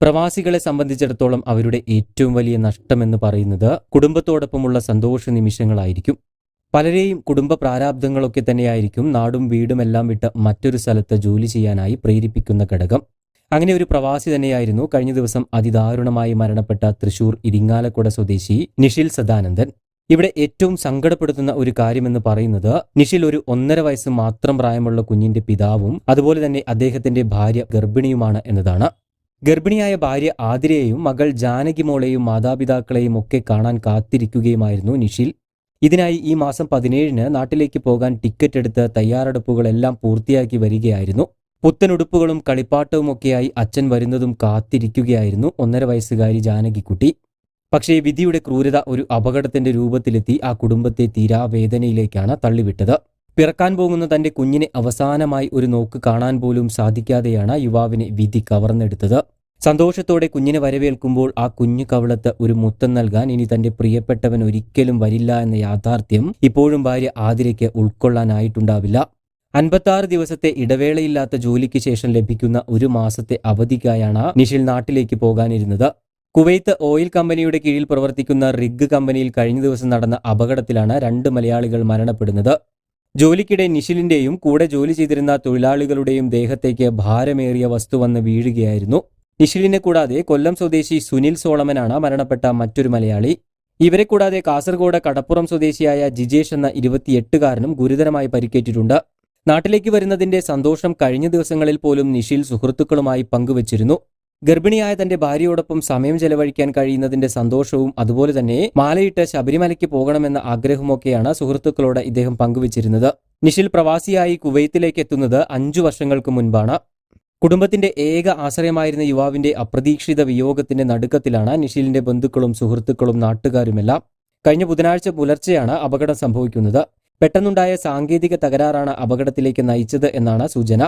പ്രവാസികളെ സംബന്ധിച്ചിടത്തോളം അവരുടെ ഏറ്റവും വലിയ നഷ്ടമെന്ന് പറയുന്നത് കുടുംബത്തോടൊപ്പമുള്ള സന്തോഷ നിമിഷങ്ങളായിരിക്കും. പലരെയും കുടുംബ പ്രാരാബ്ദങ്ങളൊക്കെ തന്നെയായിരിക്കും നാടും വീടും എല്ലാം വിട്ട് മറ്റൊരു സ്ഥലത്ത് ജോലി ചെയ്യാനായി പ്രേരിപ്പിക്കുന്ന ഘടകം. അങ്ങനെ ഒരു പ്രവാസി തന്നെയായിരുന്നു കഴിഞ്ഞ ദിവസം അതിദാരുണമായി മരണപ്പെട്ട തൃശൂർ ഇരിങ്ങാലക്കുട സ്വദേശി നിഷിൽ സദാനന്ദൻ. ഇവിടെ ഏറ്റവും സങ്കടപ്പെടുത്തുന്ന ഒരു കാര്യമെന്ന് പറയുന്നത് നിഷിൽ ഒരു ഒന്നര വയസ്സ് മാത്രം പ്രായമുള്ള കുഞ്ഞിന്റെ പിതാവും അതുപോലെ തന്നെ അദ്ദേഹത്തിന്റെ ഭാര്യ ഗർഭിണിയുമാണ് എന്നതാണ്. ഗർഭിണിയായ ഭാര്യ ആതിരയെയും മകൾ ജാനകി മോളെയും മാതാപിതാക്കളെയും ഒക്കെ കാണാൻ കാത്തിരിക്കുകയുമായിരുന്നു നിഷിൽ. ഇതിനായി ഈ മാസം പതിനേഴിന് നാട്ടിലേക്ക് പോകാൻ ടിക്കറ്റ് എടുത്ത് തയ്യാറെടുപ്പുകളെല്ലാം പൂർത്തിയാക്കി വരികയായിരുന്നു. പുത്തനുടുപ്പുകളും കളിപ്പാട്ടവുമൊക്കെയായി അച്ഛൻ വരുന്നതും കാത്തിരിക്കുകയായിരുന്നു ഒന്നര വയസ്സുകാരി ജാനകിക്കുട്ടി. പക്ഷേ വിധിയുടെ ക്രൂരത ഒരു അപകടത്തിന്റെ രൂപത്തിലെത്തി ആ കുടുംബത്തെ തീരാവേദനയിലേക്കാണ് തള്ളിവിട്ടത്. പിറക്കാൻ പോകുന്ന തന്റെ കുഞ്ഞിനെ അവസാനമായി ഒരു നോക്ക് കാണാൻ പോലും സാധിക്കാതെയാണ് യുവാവിനെ വിധി കവർന്നെടുത്തത്. സന്തോഷത്തോടെ കുഞ്ഞിനെ വരവേൽക്കുമ്പോൾ ആ കുഞ്ഞു കവളത്ത് ഒരു മുത്തം നൽകാൻ ഇനി തന്റെ പ്രിയപ്പെട്ടവൻ ഒരിക്കലും വരില്ല എന്ന യാഥാർത്ഥ്യം ഇപ്പോഴും ഭാര്യ ആതിരയ്ക്ക് ഉൾക്കൊള്ളാനായിട്ടുണ്ടാവില്ല. അൻപത്താറ് ദിവസത്തെ ഇടവേളയില്ലാത്ത ജോലിക്ക് ശേഷം ലഭിക്കുന്ന ഒരു മാസത്തെ അവധിക്കായാണ് നിഷിൽ നാട്ടിലേക്ക് പോകാനിരുന്നത്. കുവൈത്ത് ഓയിൽ കമ്പനിയുടെ കീഴിൽ പ്രവർത്തിക്കുന്ന റിഗ് കമ്പനിയിൽ കഴിഞ്ഞ ദിവസം നടന്ന അപകടത്തിലാണ് രണ്ട് മലയാളികൾ മരണപ്പെടുന്നത്. ജോലിക്കിടെ നിഷിലിന്റെയും കൂടെ ജോലി ചെയ്തിരുന്ന തൊഴിലാളികളുടെയും ദേഹത്തേക്ക് ഭാരമേറിയ വസ്തു വന്ന് വീഴുകയായിരുന്നു. നിഷിലിനെ കൂടാതെ കൊല്ലം സ്വദേശി സുനിൽ സോളമനാണ് മരണപ്പെട്ട മറ്റൊരു മലയാളി. ഇവരെ കൂടാതെ കാസർഗോഡ് കടപ്പുറം സ്വദേശിയായ ജിജേഷ് എന്ന ഇരുപത്തിയെട്ടുകാരനും ഗുരുതരമായി പരിക്കേറ്റിട്ടുണ്ട്. നാട്ടിലേക്ക് വരുന്നതിന്റെ സന്തോഷം കഴിഞ്ഞ ദിവസങ്ങളിൽ പോലും നിഷിൽ സുഹൃത്തുക്കളുമായി പങ്കുവച്ചിരുന്നു. ഗർഭിണിയായ തന്റെ ഭാര്യയോടൊപ്പം സമയം ചെലവഴിക്കാൻ കഴിയുന്നതിന്റെ സന്തോഷവും അതുപോലെ തന്നെ മാലയിട്ട് ശബരിമലയ്ക്ക് പോകണമെന്ന ആഗ്രഹമൊക്കെയാണ് സുഹൃത്തുക്കളോട് ഇദ്ദേഹം പങ്കുവച്ചിരുന്നത്. നിഷിൽ പ്രവാസിയായി കുവൈത്തിലേക്ക് എത്തുന്നത് അഞ്ചു വർഷങ്ങൾക്ക് മുൻപാണ്. കുടുംബത്തിന്റെ ഏക ആശ്രയമായിരുന്ന യുവാവിന്റെ അപ്രതീക്ഷിത വിയോഗത്തിന്റെ നടുക്കത്തിലാണ് നിഷിലിന്റെ ബന്ധുക്കളും സുഹൃത്തുക്കളും നാട്ടുകാരുമെല്ലാം കഴിഞ്ഞ ബുധനാഴ്ച പുലർച്ചെയാണ് അപകടം സംഭവിക്കുന്നത്. പെട്ടെന്നുണ്ടായ സാങ്കേതിക തകരാറാണ് അപകടത്തിലേക്ക് നയിച്ചത് എന്നാണ് സൂചന.